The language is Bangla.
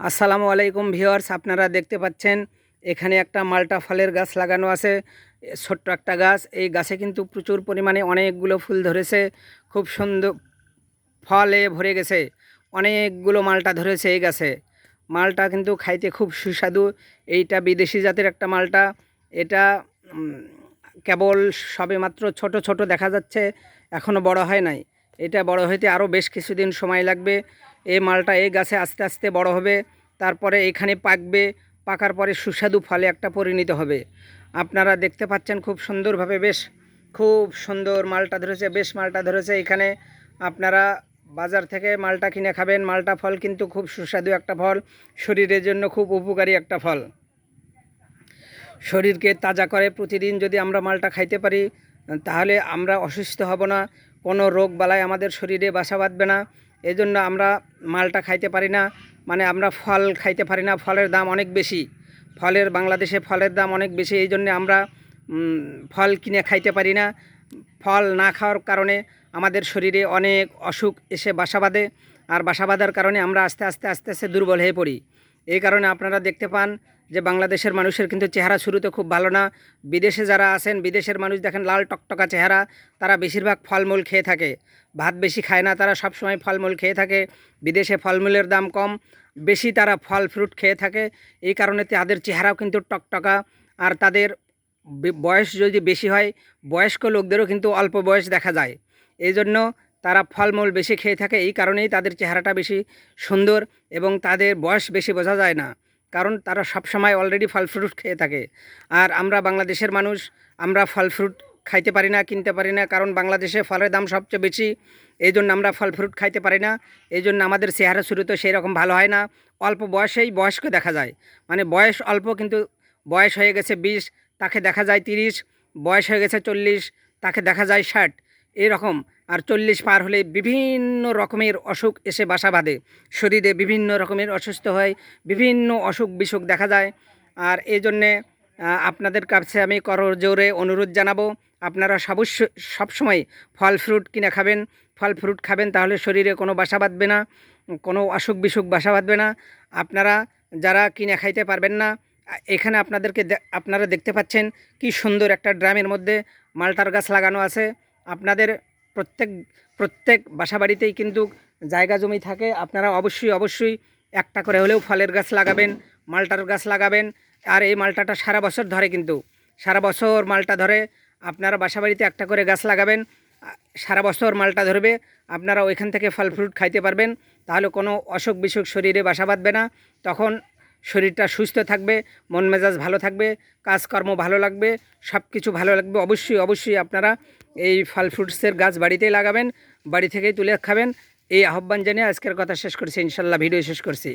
আসসালামু আলাইকুম ভিউয়ার্স, আপনারা দেখতে পাচ্ছেন, এখানে একটা মালটা ফলের গাছ লাগানো আছে, ছোট্ট একটা গাছ। এই গাছে কিন্তু প্রচুর পরিমাণে অনেকগুলো ফুল ধরেছে, খুব সুন্দর ফলে ভরে গেছে, অনেকগুলো মালটা ধরেছে এই গাছে। মালটা কিন্তু খাইতে খুব সুস্বাদু, এইটা বিদেশি জাতের একটা মালটা। এটা কেবল সবে মাত্র ছোট ছোট দেখা যাচ্ছে এখনও বড় হয় নাই। এটা বড় হইতে আরও বেশ কিছুদিন সময় লাগবে। এই মালটা এই গাছে আস্তে আস্তে বড় হবে, তারপরে এখানে পাকবে, পাকার পরে সুস্বাদু ফলে একটা পরিণত হবে। আপনারা দেখতে পাচ্ছেন খুব সুন্দরভাবে বেশ, খুব সুন্দর মালটা ধরেছে, বেশ মালটা ধরেছে এখানে। আপনারা বাজার থেকে মালটা কিনে খাবেন, মালটা ফল কিন্তু খুব সুস্বাদু একটা ফল, শরীরের জন্য খুব উপকারী একটা ফল। শরীরকে তাজা করে প্রতিদিন যদি আমরা মালটা খাইতে পারি, তাহলে আমরা অসুস্থ হব না, কোনো রোগ বালাই আমাদের শরীরে বাসা বাঁধবে না। এই জন্য আমরা মালটা খাইতে পারি না। মানে আমরা ফল খাইতে পারি না, ফলের দাম অনেক বেশি। ফলের, বাংলাদেশে ফলের দাম অনেক বেশি এই জন্যে আমরা ফল কিনে খাইতে পারি না। ফল না খাওয়ার কারণে আমাদের শরীরে অনেক অসুখ এসে বাসা বাঁধে। আর বাসা বাঁধার কারণে আমরা আস্তে আস্তে আস্তে আস্তে দুর্বল হয়ে পড়ি। এই কারণে আপনারা দেখতে পান যে বাংলাদেশের মানুষের কিন্তু চেহারা শুরুতে খুব ভালো না। বিদেশে যারা আছেন, বিদেশের মানুষ দেখেন লাল টকটকা চেহারা, তারা বেশিরভাগ ফলমূল খেয়ে থাকে। ভাত বেশি খায় না, তারা সবসময় ফলমূল খেয়ে থাকে। বিদেশে ফলমূলের দাম কম, বেশি তারা ফল ফ্রুট খেয়ে থাকে। এই কারণে তাদের চেহারাও কিন্তু টকটকা। আর তাদের বয়স যদি বেশি হয়, বয়স্ক লোকদেরও কিন্তু অল্প বয়স দেখা যায়। এই জন্য তারা ফলমূল বেশি খেয়ে থাকে, এই কারণেই তাদের চেহারাটা বেশি সুন্দর এবং তাদের বয়স বেশি বোঝা যায় না। কারণ তারা সবসময় অলরেডি ফল ফ্রুট খেয়ে থাকে। আর আমরা বাংলাদেশের মানুষ, আমরা ফল ফ্রুট খাইতে পারি না, কিনতে পারি না, কারণ বাংলাদেশে ফলের দাম সবচেয়ে বেশি। এই জন্য আমরা ফল ফ্রুট খাইতে পারি না। এই জন্য আমাদের চেহারা শুরুতে সেই রকম ভালো হয় না। অল্প বয়সেই বয়স্ক দেখা যায়। মানে বয়স অল্প কিন্তু বয়স হয়ে গেছে বিশ, তাকে দেখা যায় তিরিশ, বয়স হয়ে গেছে চল্লিশ, তাকে দেখা যায় ষাট, এরকম। আর চল্লিশ পার হলে বিভিন্ন রকমের অসুখ এসে বাসা বাঁধে। শরীরে বিভিন্ন রকমের অসুস্থ হয়, বিভিন্ন অসুখ বিসুখ দেখা যায়। আর এই জন্যে আপনাদের কাছে আমি করজোরে অনুরোধ জানাব, আপনারা সবশ্য, সবসময় ফল ফ্রুট কিনে খাবেন। ফল ফ্রুট খাবেন তাহলে শরীরে কোনো বাসা বাঁধবে না, কোনো অসুখ বিসুখ বাসা বাঁধবে না। আপনারা যারা কিনে খাইতে পারবেন না এখানে আপনাদেরকে আপনারা দেখতে পাচ্ছেন কি সুন্দর একটা ড্রামের মধ্যে মালটার গাছ লাগানো আছে। আপনাদের প্রত্যেক প্রত্যেক বাসা বাড়িতেই কিন্তু জায়গা জমি থাকে। আপনারা অবশ্যই অবশ্যই একটা করে হলেও ফলের গাছ লাগাবেন, মালটার গাছ লাগাবেন। আর এই মালটাটা সারা বছর ধরে কিন্তু, সারা বছর মালটা ধরে আপনারা বাসা বাড়িতে একটা করে গাছ লাগাবেন, সারা বছর মালটা ধরবে, আপনারা ওইখান থেকে ফল, ফ্রুট খাইতে পারবেন। তাহলে কোনো অসুখ বিসুখ শরীরে বাসা বাঁধবে না। তখন শরীরটা সুস্থ থাকবে, মন মেজাজ ভালো থাকবে, কাজকর্ম ভালো লাগবে সব কিছু ভালো লাগবে। অবশ্যই অবশ্যই আপনারা এই ফল ফ্রুটসের গাছ বাড়িতেই লাগাবেন, বাড়ি থেকেই তুলে খাবেন। এই আহ্বান জানিয়ে আজকের কথা শেষ করছি। ইনশাল্লাহ ভিডিও শেষ করছি।